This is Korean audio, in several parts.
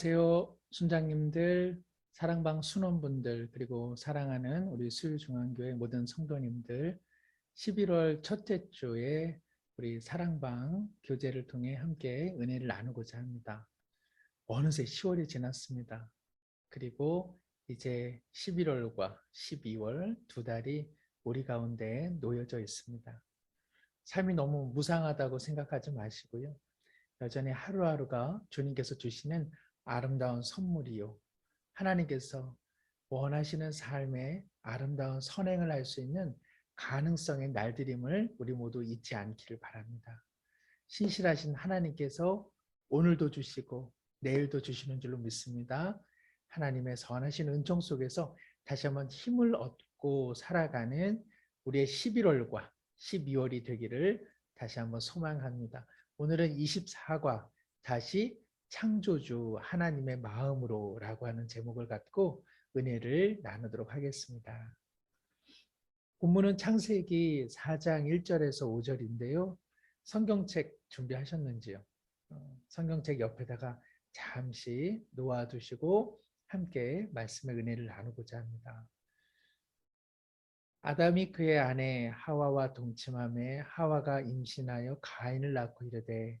안녕하세요. 순장님들, 사랑방 순원분들, 그리고 사랑하는 우리 수유중앙교회 모든 성도님들, 11월 첫째 주에 우리 사랑방 교제를 통해 함께 은혜를 나누고자 합니다. 어느새 10월이 지났습니다. 그리고 이제 11월과 12월 두 달이 우리 가운데 놓여져 있습니다. 삶이 너무 무상하다고 생각하지 마시고요. 여전히 하루하루가 주님께서 주시는 아름다운 선물이요. 하나님께서 원하시는 삶의 아름다운 선행을 할 수 있는 가능성의 날들임을 우리 모두 잊지 않기를 바랍니다. 신실하신 하나님께서 오늘도 주시고 내일도 주시는 줄로 믿습니다. 하나님의 선하신 은총 속에서 다시 한번 힘을 얻고 살아가는 우리의 11월과 12월이 되기를 다시 한번 소망합니다. 오늘은 24과 다시 창조주 하나님의 마음으로 라고 하는 제목을 갖고 은혜를 나누도록 하겠습니다. 본문은 창세기 4장 1절에서 5절인데요. 성경책 준비하셨는지요? 어, 성경책 옆에다가 잠시 놓아두시고 함께 말씀의 은혜를 나누고자 합니다. 아담이 그의 아내 하와와 동침함에 하와가 임신하여 가인을 낳고 이르되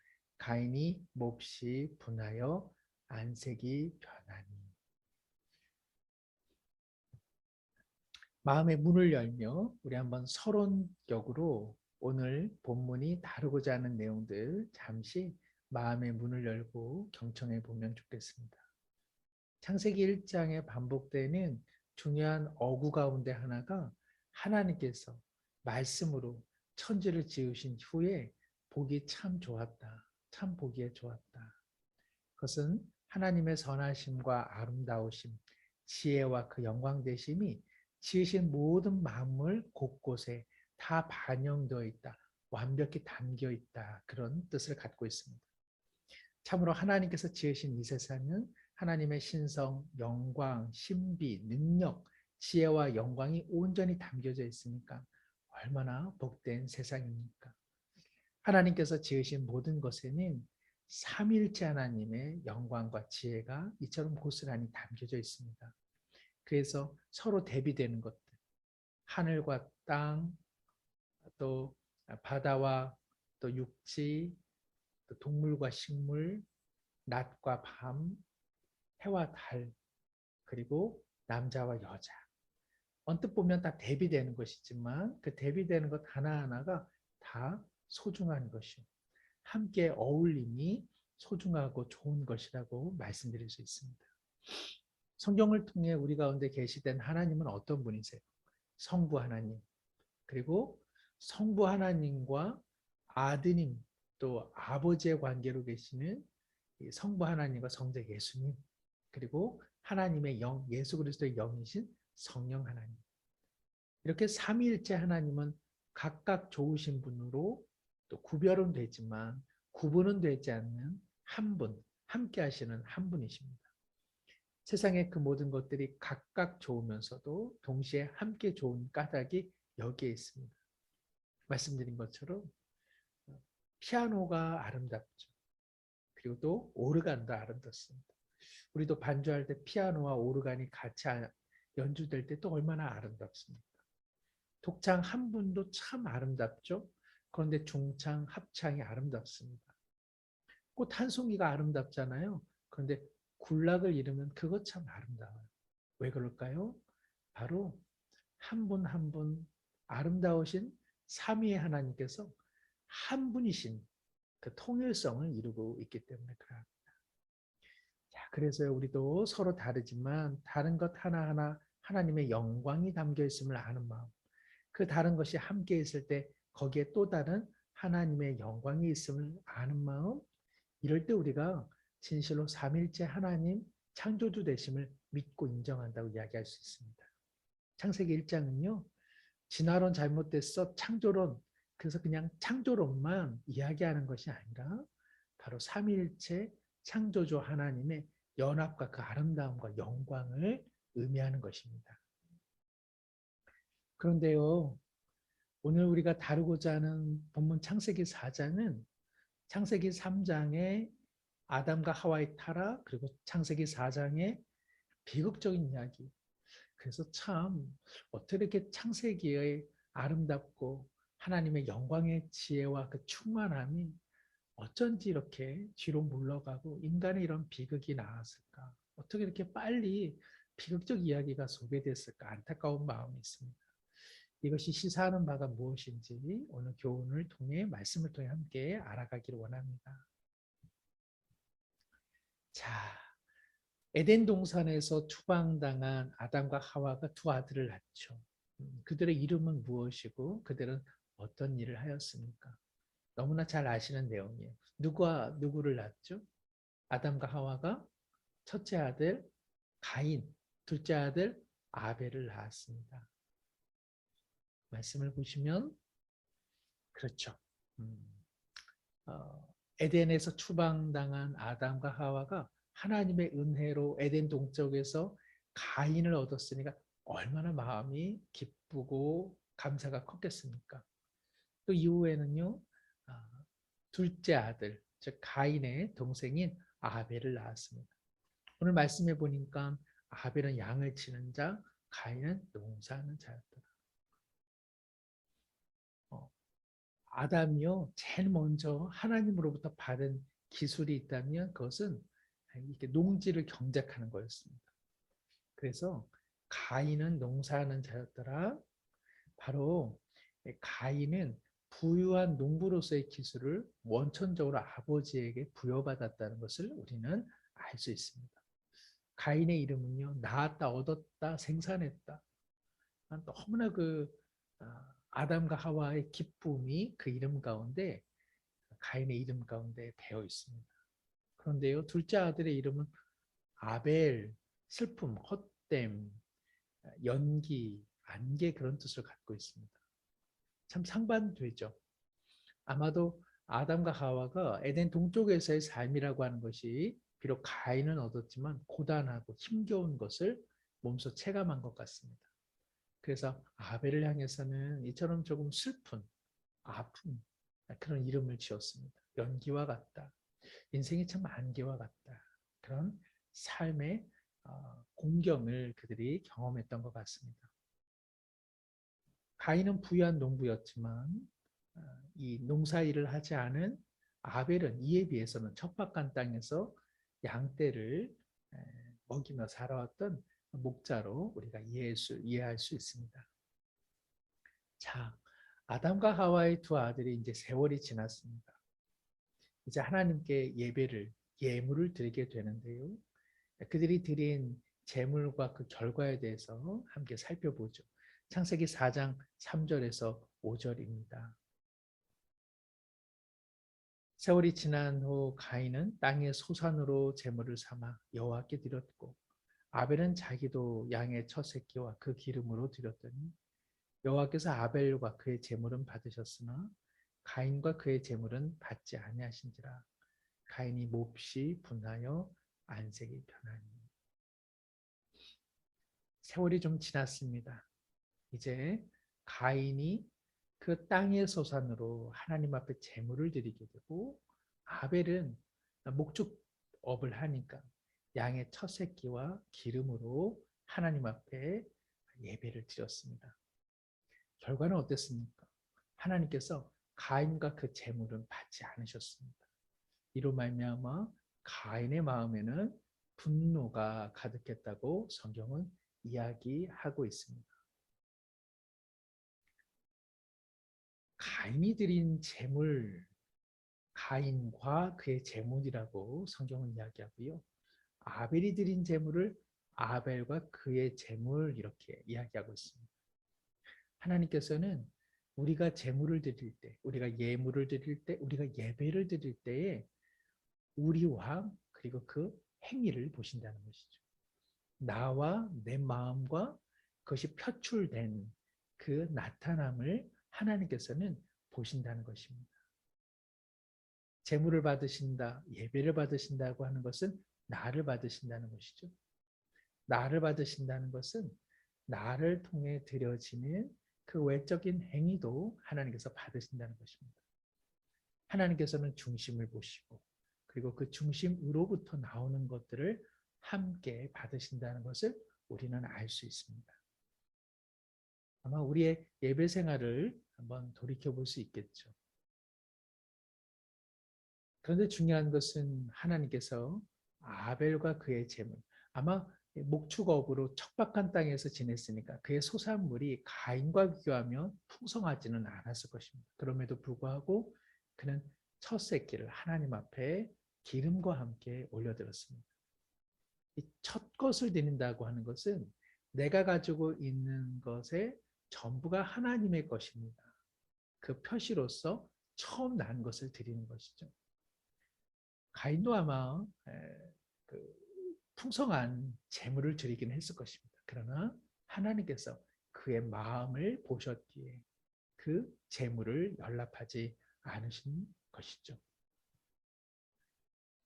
가인이 몹시 분하여 안색이 변하니 마음의 문을 열며 우리 한번 서론격으로 오늘 본문이 다루고자 하는 내용들 잠시 마음의 문을 열고 경청해 보면 좋겠습니다. 창세기 1장에 반복되는 중요한 어구 가운데 하나가 하나님께서 말씀으로 천지를 지으신 후에 보기 참 좋았다. 참 보기에 좋았다. 그것은 하나님의 선하심과 아름다우심, 지혜와 그 영광되심이 지으신 모든 만물 곳곳에 다 반영되어 있다. 완벽히 담겨 있다. 그런 뜻을 갖고 있습니다. 참으로 하나님께서 지으신 이 세상은 하나님의 신성, 영광, 신비, 능력, 지혜와 영광이 온전히 담겨져 있으니까 얼마나 복된 세상입니까? 하나님께서 지으신 모든 것에는 삼일째 하나님의 영광과 지혜가 이처럼 고스란히 담겨져 있습니다. 그래서 서로 대비되는 것들, 하늘과 땅, 또 바다와 또 육지, 또 동물과 식물, 낮과 밤, 해와 달, 그리고 남자와 여자. 언뜻 보면 다 대비되는 것이지만 그 대비되는 것 하나하나가 다 소중한 것이요. 함께 어울림이 소중하고 좋은 것이라고 말씀드릴 수 있습니다. 성경을 통해 우리 가운데 계시된 하나님은 어떤 분이세요? 성부 하나님. 그리고 성부 하나님과 아드님 또 아버지의 관계로 계시는 성부 하나님과 성자 예수님. 그리고 하나님의 영, 예수 그리스도의 영이신 성령 하나님. 이렇게 삼위일체 하나님은 각각 좋으신 분으로 또 구별은 되지만 구분은 되지 않는 한 분, 함께 하시는 한 분이십니다. 세상의 그 모든 것들이 각각 좋으면서도 동시에 함께 좋은 까닭이 여기에 있습니다. 말씀드린 것처럼 피아노가 아름답죠. 그리고 또 오르간도 아름답습니다. 우리도 반주할 때 피아노와 오르간이 같이 연주될 때 또 얼마나 아름답습니까? 독창 한 분도 참 아름답죠. 그런데 중창, 합창이 아름답습니다. 꽃 한 송이가 아름답잖아요. 그런데 군락을 잃으면 그것 참 아름다워요. 왜 그럴까요? 바로 한 분 한 분 아름다우신 삼위의 하나님께서 한 분이신 그 통일성을 이루고 있기 때문에 그러합니다. 그래서 우리도 서로 다르지만 다른 것 하나하나 하나님의 영광이 담겨 있음을 아는 마음. 그 다른 것이 함께 있을 때 거기에 또 다른 하나님의 영광이 있음을 아는 마음. 이럴 때 우리가 진실로 삼일째 하나님 창조주 되심을 믿고 인정한다고 이야기할 수 있습니다. 창세기 1장은요. 진화론 잘못됐어 창조론 그래서 그냥 창조론만 이야기하는 것이 아니라 바로 삼위일체 창조주 하나님의 연합과 그 아름다움과 영광을 의미하는 것입니다. 그런데요. 오늘 우리가 다루고자 하는 본문 창세기 4장은 창세기 3장의 아담과 하와의 타락 그리고 창세기 4장의 비극적인 이야기. 그래서 참 어떻게 이렇게 창세기의 아름답고 하나님의 영광의 지혜와 그 충만함이 어쩐지 이렇게 뒤로 물러가고 인간의 이런 비극이 나왔을까? 어떻게 이렇게 빨리 비극적 이야기가 소개됐을까? 안타까운 마음이 있습니다. 이것이 시사하는 바가 무엇인지 오늘 교훈을 통해 말씀을 통해 함께 알아가기를 원합니다. 자, 에덴 동산에서 추방당한 아담과 하와가 두 아들을 낳죠. 음, 그들의 이름은 무엇이고 그들은 어떤 일을 하였습니까? 너무나 잘 아시는 내용이에요. 누가 누구를 낳죠? 아담과 하와가 첫째 아들 가인, 둘째 아들 아벨을 낳았습니다. 말씀을 보시면 그렇죠. 음, 어, 에덴에서 추방당한 아담과 하와가 하나님의 은혜로 에덴 동쪽에서 가인을 얻었으니까 얼마나 마음이 기쁘고 감사가 컸겠습니까? 또 이후에는요, 아, 둘째 아들, 즉 가인의 동생인 아벨을 낳았습니다. 오늘 말씀해 보니까 아벨은 양을 치는 자, 가인은 농사하는 자였더라. 어, 아담이요, 제일 먼저 하나님으로부터 받은 기술이 있다면 그것은 이렇게 농지를 경작하는 거였습니다. 그래서 가인은 농사하는 자였더라. 바로 가인은 부유한 농부로서의 기술을 원천적으로 아버지에게 부여받았다는 것을 우리는 알 수 있습니다. 가인의 이름은요, 낳았다, 얻었다, 생산했다. 너무나 그 아, 아담과 하와의 기쁨이 그 이름 가운데 가인의 이름 가운데 배어 있습니다. 그런데요, 둘째 아들의 이름은 아벨, 슬픔, 헛됨, 연기, 안개 그런 뜻을 갖고 있습니다. 참 상반되죠. 아마도 아담과 하와가 에덴 동쪽에서의 삶이라고 하는 것이 비록 가인은 얻었지만 고단하고 힘겨운 것을 몸소 체감한 것 같습니다. 그래서 아벨을 향해서는 이처럼 조금 슬픈, 아픈 그런 이름을 지었습니다. 연기와 같다. 인생이 참 안개와 같다. 그런 삶의 어, 공경을 그들이 경험했던 것 같습니다. 가인은 부유한 농부였지만 어, 이 농사일을 하지 않은 아벨은 이에 비해서는 척박한 땅에서 양떼를 먹이며 살아왔던 목자로 우리가 이해할 수, 이해할 수 있습니다. 자, 아담과 하와의 두 아들이 이제 세월이 지났습니다. 이제 하나님께 예배를, 예물을 드리게 되는데요. 그들이 드린 제물과 그 결과에 대해서 함께 살펴보죠. 창세기 4장 3절에서 5절입니다. 세월이 지난 후 가인은 땅의 소산으로 제물을 삼아 여호와께 드렸고 아벨은 자기도 양의 첫 새끼와 그 기름으로 드렸더니 여호와께서 아벨과 그의 제물은 받으셨으나 가인과 그의 제물은 받지 아니하신지라 가인이 몹시 분하여 안색이 변하니 세월이 좀 지났습니다. 이제 가인이 그 땅의 소산으로 하나님 앞에 제물을 드리게 되고 아벨은 목축업을 하니까 양의 첫 새끼와 기름으로 하나님 앞에 예배를 드렸습니다. 결과는 어땠습니까? 하나님께서 가인과 그 제물은 받지 않으셨습니다. 이로 말미암아 가인의 마음에는 분노가 가득했다고 성경은 이야기하고 있습니다. 가인이 드린 재물, 가인과 그의 재물이라고 성경은 이야기하고요. 아벨이 드린 재물을 아벨과 그의 재물 이렇게 이야기하고 있습니다. 하나님께서는 우리가 재물을 드릴 때, 우리가 예물을 드릴 때, 우리가 예배를 드릴 때에 우리와 그리고 그 행위를 보신다는 것이죠. 나와 내 마음과 그것이 표출된 그 나타남을 하나님께서는 보신다는 것입니다. 재물을 받으신다, 예배를 받으신다고 하는 것은 나를 받으신다는 것이죠. 나를 받으신다는 것은 나를 통해 드려지는 그 외적인 행위도 하나님께서 받으신다는 것입니다. 하나님께서는 중심을 보시고 그리고 그 중심으로부터 나오는 것들을 함께 받으신다는 것을 우리는 알 수 있습니다. 아마 우리의 예배 생활을 한번 돌이켜 볼 수 있겠죠. 그런데 중요한 것은 하나님께서 아벨과 그의 재물, 아마 목축업으로 척박한 땅에서 지냈으니까 그의 소산물이 가인과 비교하면 풍성하지는 않았을 것입니다. 그럼에도 불구하고 그는 첫 새끼를 하나님 앞에 기름과 함께 올려드렸습니다. 이 첫 것을 드린다고 하는 것은 내가 가지고 있는 것의 전부가 하나님의 것입니다. 그 표시로서 처음 난 것을 드리는 것이죠. 가인도 아마 그 풍성한 재물을 드리긴 했을 것입니다. 그러나 하나님께서 그의 마음을 보셨기에 그 재물을 연락하지 않으신 것이죠.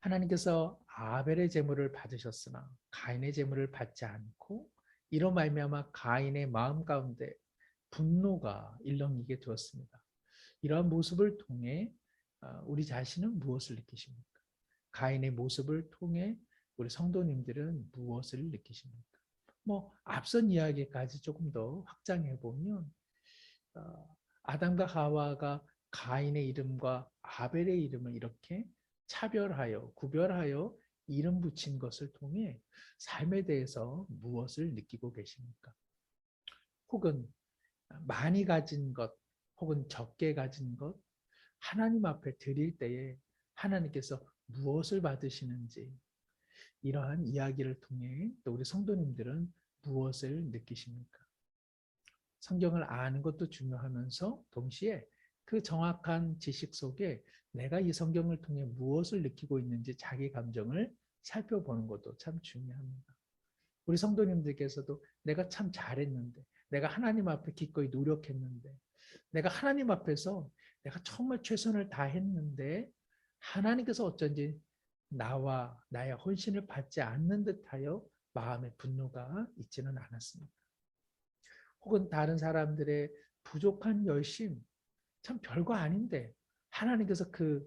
하나님께서 아벨의 제물을 받으셨으나 가인의 제물을 받지 않고 이로 말미암아 가인의 마음 가운데 분노가 일렁이게 되었습니다. 이러한 모습을 통해 어, 우리 자신은 무엇을 느끼십니까? 가인의 모습을 통해 우리 성도님들은 무엇을 느끼십니까? 뭐 앞선 이야기까지 조금 더 확장해 보면 어, 아담과 하와가 가인의 이름과 아벨의 이름을 이렇게 차별하여 구별하여 이름 붙인 것을 통해 삶에 대해서 무엇을 느끼고 계십니까? 혹은 많이 가진 것 혹은 적게 가진 것 하나님 앞에 드릴 때에 하나님께서 무엇을 받으시는지 이러한 이야기를 통해 또 우리 성도님들은 무엇을 느끼십니까? 성경을 아는 것도 중요하면서 동시에 그 정확한 지식 속에 내가 이 성경을 통해 무엇을 느끼고 있는지 자기 감정을 살펴보는 것도 참 중요합니다. 우리 성도님들께서도 내가 참 잘했는데, 내가 하나님 앞에 기꺼이 노력했는데, 내가 하나님 앞에서 내가 정말 최선을 다했는데, 하나님께서 어쩐지 나와 나의 헌신을 받지 않는 듯하여 마음의 분노가 있지는 않았습니다. 혹은 다른 사람들의 부족한 열심, 참 별거 아닌데 하나님께서 그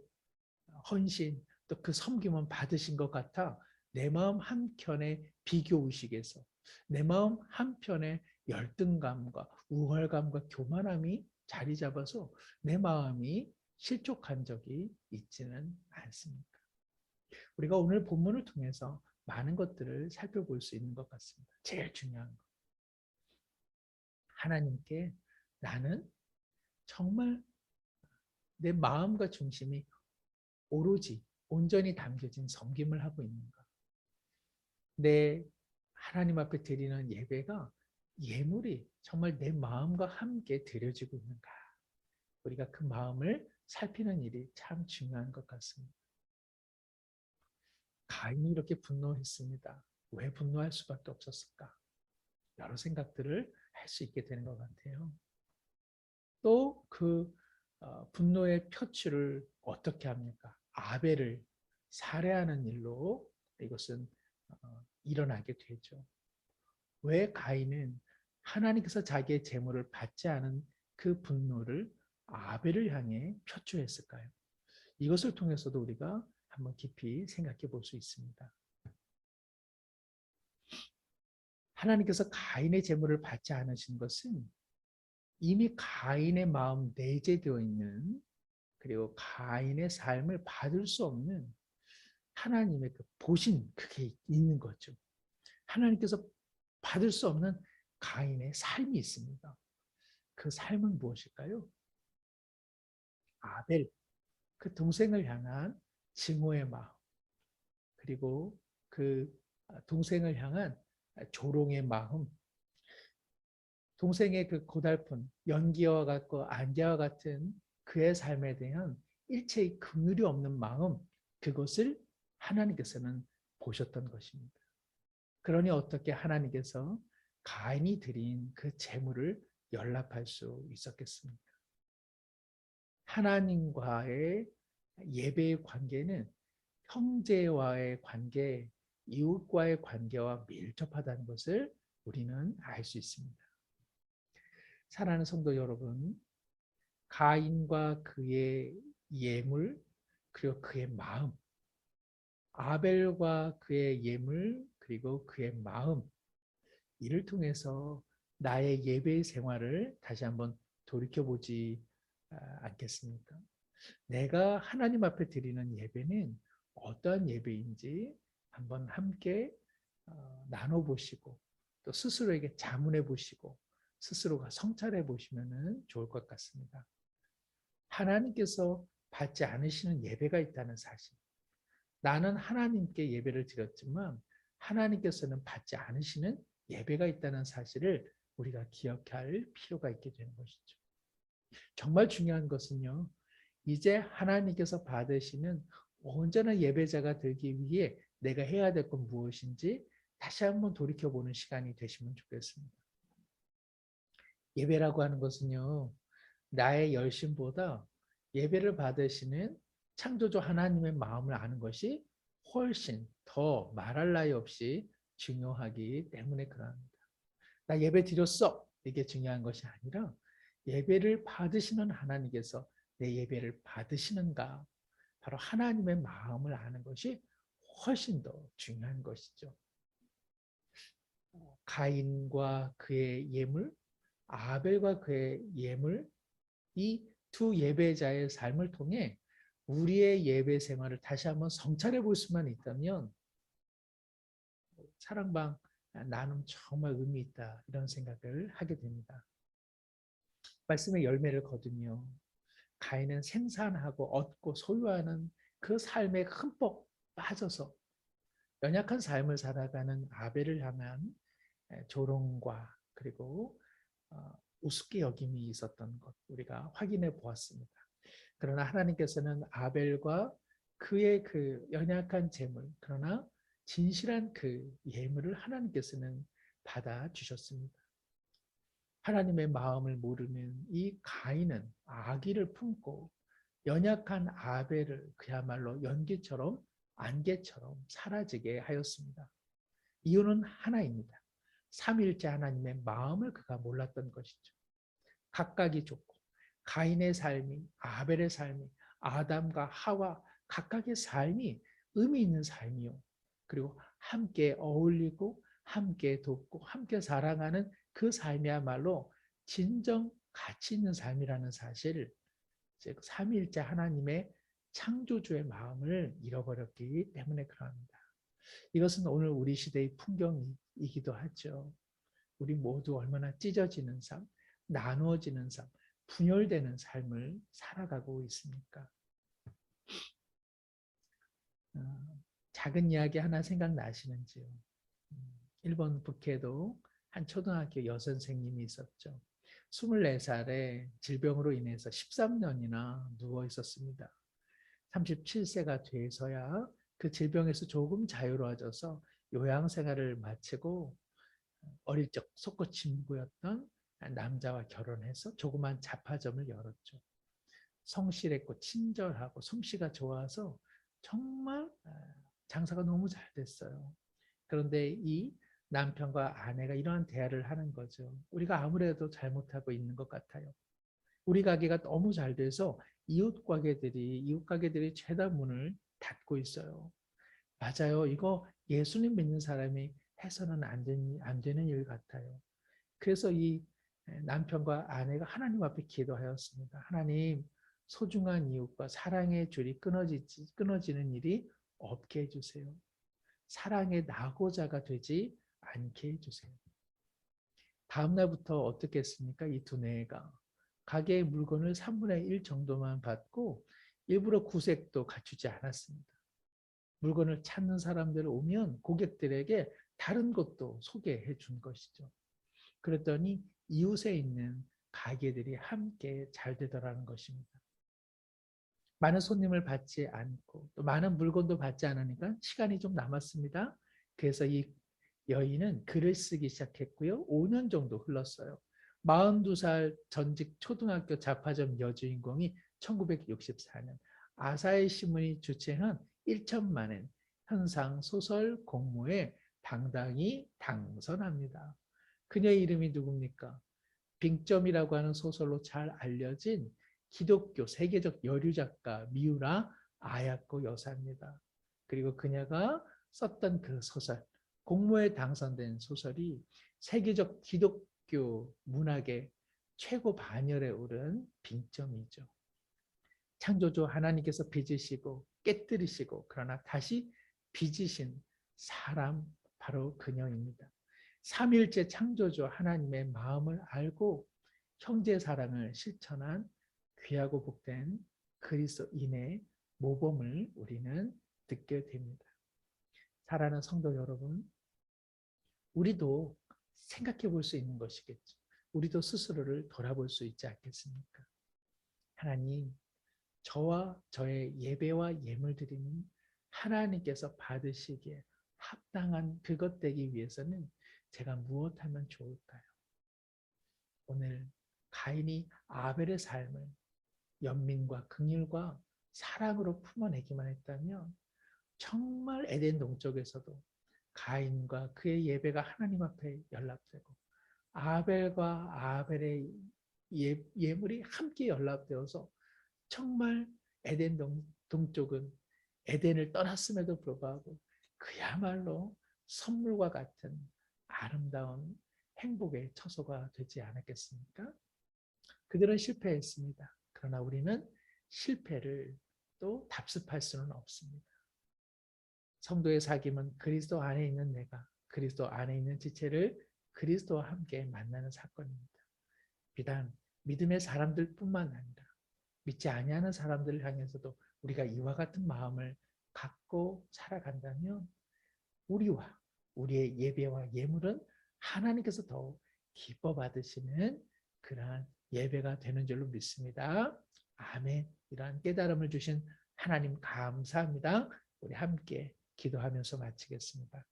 헌신 또 그 섬김은 받으신 것 같아 내 마음 한켠에 비교 의식에서 내 마음 한편에 열등감과 우월감과 교만함이 자리 잡아서 내 마음이 실족한 적이 있지는 않습니까? 우리가 오늘 본문을 통해서 많은 것들을 살펴볼 수 있는 것 같습니다. 제일 중요한 것. 하나님께 나는 정말 내 마음과 중심이 오로지 온전히 담겨진 섬김을 하고 있는가? 내 하나님 앞에 드리는 예배가 예물이 정말 내 마음과 함께 드려지고 있는가? 우리가 그 마음을 살피는 일이 참 중요한 것 같습니다. 가인이 이렇게 분노했습니다. 왜 분노할 수밖에 없었을까? 여러 생각들을 할 수 있게 되는 것 같아요. 또그 어, 분노의 표출을 어떻게 합니까? 아벨을 살해하는 일로 이것은 어, 일어나게 되죠. 왜 가인은 하나님께서 자기의 재물을 받지 않은 그 분노를 아벨을 향해 표출했을까요? 이것을 통해서도 우리가 한번 깊이 생각해 볼 수 있습니다. 하나님께서 가인의 재물을 받지 않으신 것은 이미 가인의 마음 내재되어 있는 그리고 가인의 삶을 받을 수 없는 하나님의 그 보신 그게 있는 거죠. 하나님께서 받을 수 없는 가인의 삶이 있습니다. 그 삶은 무엇일까요? 아벨, 그 동생을 향한 증오의 마음, 그리고 그 동생을 향한 조롱의 마음, 동생의 그 고달픈 연기와 같고 안개와 같은 그의 삶에 대한 일체의 긍휼이 없는 마음 그것을 하나님께서는 보셨던 것입니다. 그러니 어떻게 하나님께서 가인이 드린 그 재물을 연락할 수 있었겠습니까? 하나님과의 예배의 관계는 형제와의 관계, 이웃과의 관계와 밀접하다는 것을 우리는 알 수 있습니다. 사랑하는 성도 여러분, 가인과 그의 예물 그리고 그의 마음, 아벨과 그의 예물 그리고 그의 마음 이를 통해서 나의 예배 생활을 다시 한번 돌이켜보지 아, 않겠습니까? 내가 하나님 앞에 드리는 예배는 어떠한 예배인지 한번 함께 어, 나눠보시고 또 스스로에게 자문해 보시고 스스로가 성찰해 보시면 좋을 것 같습니다. 하나님께서 받지 않으시는 예배가 있다는 사실. 나는 하나님께 예배를 드렸지만 하나님께서는 받지 않으시는 예배가 있다는 사실을 우리가 기억할 필요가 있게 되는 것이죠. 정말 중요한 것은요. 이제 하나님께서 받으시는 온전한 예배자가 되기 위해 내가 해야 될 건 무엇인지 다시 한번 돌이켜보는 시간이 되시면 좋겠습니다. 예배라고 하는 것은요. 나의 열심보다 예배를 받으시는 창조주 하나님의 마음을 아는 것이 훨씬 더 말할 나위 없이 중요하기 때문에 그러합니다. 나 예배 드렸어. 이게 중요한 것이 아니라 예배를 받으시는 하나님께서 내 예배를 받으시는가 바로 하나님의 마음을 아는 것이 훨씬 더 중요한 것이죠. 가인과 그의 예물, 아벨과 그의 예물, 이 두 예배자의 삶을 통해 우리의 예배 생활을 다시 한번 성찰해 볼 수만 있다면 사랑방 나는 정말 의미 있다 이런 생각을 하게 됩니다. 말씀의 열매를 거두며 가인은 생산하고 얻고 소유하는 그 삶에 흠뻑 빠져서 연약한 삶을 살아가는 아벨을 향한 조롱과 그리고 어, 우습게 여김이 있었던 것 우리가 확인해 보았습니다. 그러나 하나님께서는 아벨과 그의 그 연약한 재물 그러나 진실한 그 예물을 하나님께서는 받아 주셨습니다. 하나님의 마음을 모르는 이 가인은 아기를 품고 연약한 아벨을 그야말로 연기처럼 안개처럼 사라지게 하였습니다. 이유는 하나입니다. 삼일째 하나님의 마음을 그가 몰랐던 것이죠. 각각이 좋고 가인의 삶이 아벨의 삶이 아담과 하와 각각의 삶이 의미 있는 삶이요. 그리고 함께 어울리고 함께 돕고 함께 사랑하는 그 삶이야말로 진정 가치 있는 삶이라는 사실을 삼일째 하나님의 창조주의 마음을 잃어버렸기 때문에 그럽니다. 이것은 오늘 우리 시대의 풍경이기도 하죠. 우리 모두 얼마나 찢어지는 삶, 나누어지는 삶, 분열되는 삶을 살아가고 있습니까? 어, 작은 이야기 하나 생각나시는지요? 음, 일본 북해도 한 초등학교 여선생님이 있었죠. 24살에 질병으로 인해서 13년이나 누워 있었습니다. 37세가 돼서야 그 질병에서 조금 자유로워져서 요양생활을 마치고 어릴 적 속고 친구였던 남자와 결혼해서 조그만 잡화점을 열었죠. 성실했고 친절하고 솜씨가 좋아서 정말 아, 장사가 너무 잘 됐어요. 그런데 이 남편과 아내가 이러한 대화를 하는 거죠. 우리가 아무래도 잘못하고 있는 것 같아요. 우리 가게가 너무 잘 돼서 이웃 가게들이 이웃 가게들이 죄다 문을 닫고 있어요. 맞아요. 이거 예수님 믿는 사람이 해서는 안 되는, 안 되는 일 같아요. 그래서 이 남편과 아내가 하나님 앞에 기도하였습니다. 하나님, 소중한 이웃과 사랑의 줄이 끊어지지, 끊어지는 일이 없게 해주세요. 사랑의 낙오자가 되지 않게 해주세요. 다음 날부터 어떻게 했습니까? 이 두뇌가 가게의 물건을 3분의 1 정도만 받고 일부러 구색도 갖추지 않았습니다. 물건을 찾는 사람들 오면 고객들에게 다른 것도 소개해 준 것이죠. 그랬더니 이웃에 있는 가게들이 함께 잘 되더라는 것입니다. 많은 손님을 받지 않고 또 많은 물건도 받지 않으니까 시간이 좀 남았습니다. 그래서 이 여인은 글을 쓰기 시작했고요. 5년 정도 흘렀어요. 42살 전직 초등학교 자파점 여주인공이 1964년 아사히 신문이 주최한 1천만엔 현상 소설 공모에 당당히 당선합니다. 그녀의 이름이 누굽니까? 빙점이라고 하는 소설로 잘 알려진 기독교 세계적 여류 작가 미우라 아야코 여사입니다. 그리고 그녀가 썼던 그 소설, 공모에 당선된 소설이 세계적 기독교 문학의 최고 반열에 오른 빙점이죠. 창조주 하나님께서 빚으시고 깨뜨리시고 그러나 다시 빚으신 사람 바로 그녀입니다. 삼일째 창조주 하나님의 마음을 알고 형제 사랑을 실천한 귀하고 복된 그리스도인의 모범을 우리는 듣게 됩니다. 사랑하는 성도 여러분, 우리도 생각해 볼 수 있는 것이겠죠. 우리도 스스로를 돌아볼 수 있지 않겠습니까? 하나님, 저와 저의 예배와 예물 드리는 하나님께서 받으시기에 합당한 그것 되기 위해서는 제가 무엇하면 좋을까요? 오늘 가인이 아벨의 삶을 연민과 긍휼과 사랑으로 품어내기만 했다면 정말 에덴 동쪽에서도 가인과 그의 예배가 하나님 앞에 연락되고 아벨과 아벨의 예, 예물이 함께 연락되어서 정말 에덴 동, 동쪽은 에덴을 떠났음에도 불구하고 그야말로 선물과 같은 아름다운 행복의 처소가 되지 않았겠습니까? 그들은 실패했습니다. 그러나 우리는 실패를 또 답습할 수는 없습니다. 성도의 사귐은 그리스도 안에 있는 내가 그리스도 안에 있는 지체를 그리스도와 함께 만나는 사건입니다. 비단 믿음의 사람들뿐만 아니라 믿지 아니하는 사람들을 향해서도 우리가 이와 같은 마음을 갖고 살아간다면 우리와 우리의 예배와 예물은 하나님께서 더욱 기뻐 받으시는 그러한 예배가 되는 줄로 믿습니다. 아멘. 이러한 깨달음을 주신 하나님 감사합니다. 우리 함께 기도하면서 마치겠습니다.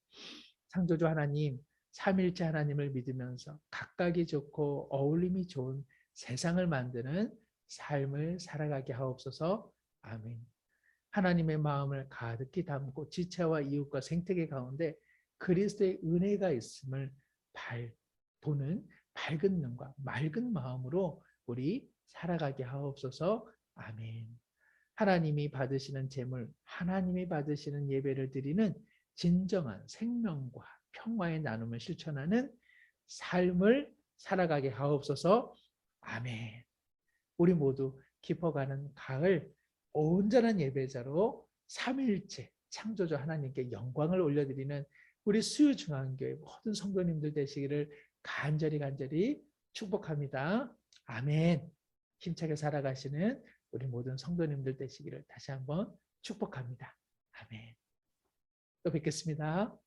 창조주 하나님, 삼일째 하나님을 믿으면서 각각이 좋고 어울림이 좋은 세상을 만드는 삶을 살아가게 하옵소서. 아멘. 하나님의 마음을 가득히 담고 지체와 이웃과 생태계 가운데 그리스도의 은혜가 있음을 발, 보는 밝은 눈과 맑은 마음으로 우리 살아가게 하옵소서. 아멘. 하나님이 받으시는 제물, 하나님이 받으시는 예배를 드리는 진정한 생명과 평화의 나눔을 실천하는 삶을 살아가게 하옵소서. 아멘. 우리 모두 깊어가는 가을 온전한 예배자로 삼일째 창조주 하나님께 영광을 올려드리는 우리 수유중앙교회 모든 성도님들 되시기를 간절히 간절히 축복합니다. 아멘. 힘차게 살아가시는 우리 모든 성도님들 되시기를 다시 한번 축복합니다. 아멘. 또 뵙겠습니다.